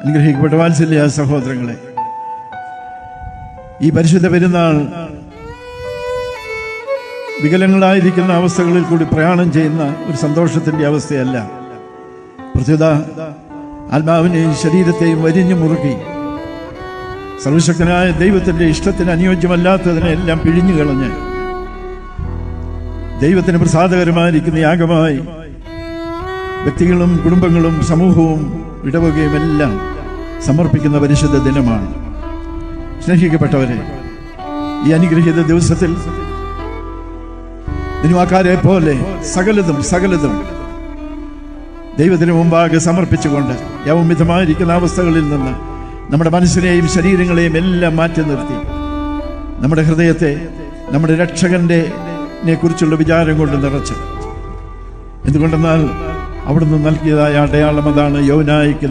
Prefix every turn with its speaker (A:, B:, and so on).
A: അനുഗ്രഹിക്കപ്പെട്ട വാത്സല്യ സഹോദരങ്ങളെ ഈ പരിശുദ്ധ പെരുന്നാൾ വികലങ്ങളായിരിക്കുന്ന അവസ്ഥകളിൽ കൂടി പ്രയാണം ചെയ്യുന്ന ഒരു സന്തോഷത്തിന്റെ അവസ്ഥയല്ല. പ്രത്യുത ആത്മാവിനെയും ശരീരത്തെയും വരിഞ്ഞു മുറുക്കി സർവശക്തനായ ദൈവത്തിന്റെ ഇഷ്ടത്തിന് അനുയോജ്യമല്ലാത്തതിനെ എല്ലാം പിഴിഞ്ഞു കളഞ്ഞ് ദൈവത്തിന് പ്രസാദകരമായിരിക്കുന്ന യാഗമായി വ്യക്തികളും കുടുംബങ്ങളും സമൂഹവും ഇടവകയും എല്ലാം സമർപ്പിക്കുന്ന പരിശുദ്ധ ദിനമാണ്. സ്നേഹിക്കപ്പെട്ടവരെ ഈ അനുഗ്രഹീത ദിവസത്തിൽ ദിനുവാക്കാരെ പോലെ സകലതും സകലതും ദൈവത്തിന് മുമ്പാകെ സമർപ്പിച്ചുകൊണ്ട് യവമിതമായിരിക്കുന്ന അവസ്ഥകളിൽ നിന്ന് നമ്മുടെ മനസ്സിനെയും ശരീരങ്ങളെയും എല്ലാം മാറ്റി നിർത്തി. നമ്മുടെ ഹൃദയത്തെ നമ്മുടെ രക്ഷകന്റെ കുറിച്ചുള്ള വിചാരം കൊണ്ട് നിറച്ച്. എന്തുകൊണ്ടെന്നാൽ അവിടുന്ന് നൽകിയതായ അടയാളം അതാണ് യൗനായിക്ക്